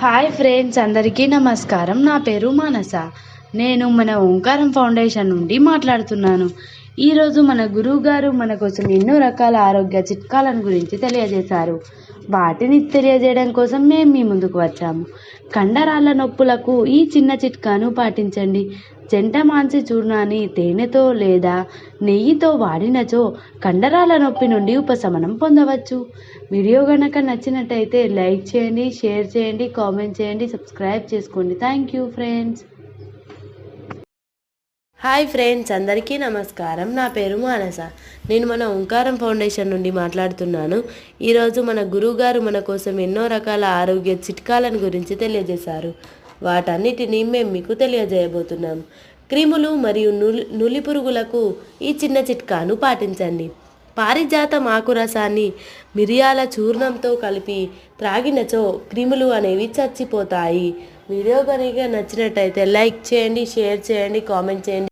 Hi friends అందరికీ నమస్కారం. నా పేరు మానస. నేను మన ఓంకారం ఫౌండేషన్ నుండి మాట్లాడుతున్నాను. ఈరోజు మన గురువు గారు మన కోసం ఎన్నో రకాల ఆరోగ్య చిట్కాలను గురించి తెలియజేశారు. వాటిని తెలియజేయడం కోసం మేము మీ ముందుకు వచ్చాము. కండరాల నొప్పులకు ఈ చిన్న చిట్కాను పాటించండి. జంట మాంసి చూర్ణాన్ని తేనెతో లేదా నెయ్యితో వాడినచో కండరాల నొప్పి నుండి ఉపశమనం పొందవచ్చు. వీడియో కనుక నచ్చినట్టయితే లైక్ చేయండి షేర్ చేయండి కామెంట్ చేయండి సబ్స్క్రైబ్ చేసుకోండి. Thank you friends. Hi friends అందరికీ నమస్కారం. నా పేరు మానస. నేను మన ఓంకారం ఫౌండేషన్ నుండి మాట్లాడుతున్నాను. ఈరోజు మన గురువుగారు మన కోసం ఎన్నో రకాల ఆరోగ్య చిట్కాలను గురించి తెలియజేశారు. వాటన్నిటిని మేము మీకు తెలియజేయబోతున్నాం. క్రిములు మరియు నులి నులి పురుగులకు ఈ చిన్న చిట్కాను పాటించండి. పారిజాతం ఆకు రసాన్ని మిరియాల చూర్ణంతో కలిపి త్రాగినచో క్రిములు అనేవి చచ్చిపోతాయి. వీడియో కనుక నచ్చినట్టయితే లైక్ చేయండి షేర్ చేయండి కామెంట్ చేయండి.